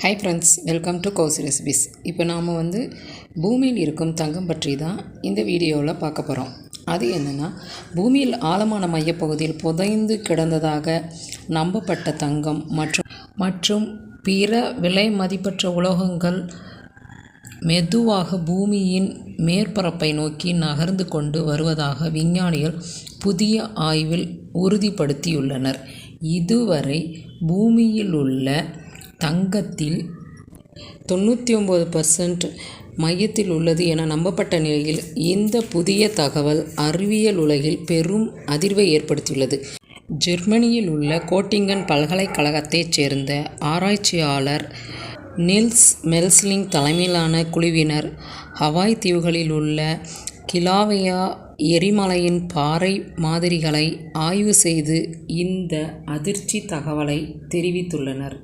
High friends welcome to கவுஸ் recipes இப்போ நாம் வந்து பூமியில் இருக்கும் தங்கம் பற்றி தான் இந்த வீடியோவில் பார்க்க போகிறோம் அது என்னென்னா பூமியில் ஆழமான மையப்பகுதியில் புதைந்து கிடந்ததாக நம்பப்பட்ட தங்கம் மற்றும் மற்றும் பிற விலை மதிப்பற்ற உலோகங்கள் மெதுவாக பூமியின் மேற்பரப்பை நோக்கி நகர்ந்து கொண்டு வருவதாக விஞ்ஞானிகள் புதிய ஆய்வில் உறுதிப்படுத்தியுள்ளனர். இதுவரை பூமியில் உள்ள தங்கத்தில் தொண்ணூற்றி ஒம்பது பர்சன்ட் மையத்தில் உள்ளது என நம்பப்பட்ட நிலையில் இந்த புதிய தகவல் அறிவியல் உலகில் பெரும் அதிர்வை ஏற்படுத்தியுள்ளது. ஜெர்மனியில் உள்ள கோட்டிங்கன் பல்கலைக்கழகத்தைச் சேர்ந்த ஆராய்ச்சியாளர் நில்ஸ் மெல்ஸ்லிங் தலைமையிலான குழுவினர் ஹவாய் தீவுகளில் உள்ள கிலாவையா எரிமலையின் பாறை மாதிரிகளை ஆய்வு செய்து இந்த அதிர்ச்சி தகவலை தெரிவித்துள்ளனர்.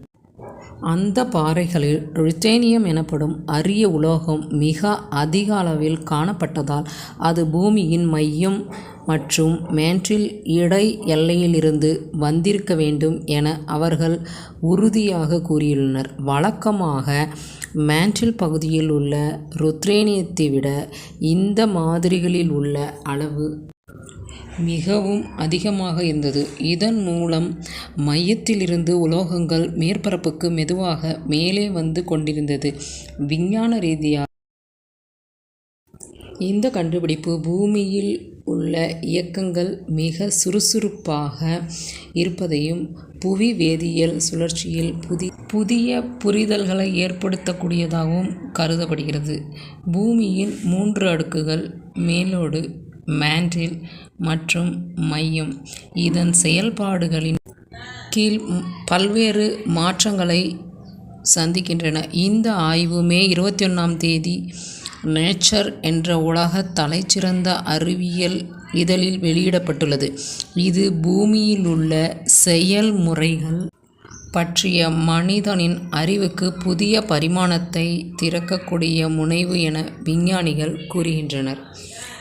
அந்த பாறைகளில் ரிட்டேனியம் எனப்படும் அரிய உலோகம் மிக அதிக அளவில் காணப்பட்டதால் அது பூமியின் மையம் மற்றும் மேன்டில் இடை எல்லையிலிருந்து வந்திருக்க வேண்டும் என அவர்கள் உறுதியாக கூறியுள்ளனர். வழக்கமாக மேன்டில் பகுதியில் உள்ள ருத்ரேனியத்தை விட இந்த மாதிரிகளில் உள்ள அளவு மிகவும் அதிகமாக இருந்தது. இதன் மூலம் மையத்திலிருந்து உலோகங்கள் மேற்பரப்புக்கு மெதுவாக மேலே வந்து கொண்டிருந்தது. விஞ்ஞான ரீதியாக இந்த கண்டுபிடிப்பு பூமியில் உள்ள இயக்கங்கள் மிக சுறுசுறுப்பாக இருப்பதையும் புவி வேதியியல் சுழற்சியில் புதி புதிய புரிதல்களை ஏற்படுத்தக்கூடியதாகவும் கருதப்படுகிறது. பூமியின் மூன்று அடுக்குகள் மேலோடு மேன்டில் மற்றும் மையம். இதன் செயல்பாடுகளின் கீழ் பல்வேறு மாற்றங்களை சந்திக்கின்றன. இந்த ஆய்வு மே இருபத்தி ஒன்றாம் தேதி நேச்சர் என்ற உலக தலைச்சிறந்த அறிவியல் இதழில் வெளியிடப்பட்டுள்ளது. இது பூமியில் உள்ள செயல்முறைகள் பற்றிய மனிதனின் அறிவுக்கு புதிய பரிமாணத்தை திறக்கக்கூடிய முனைவு என விஞ்ஞானிகள் கூறுகின்றனர்.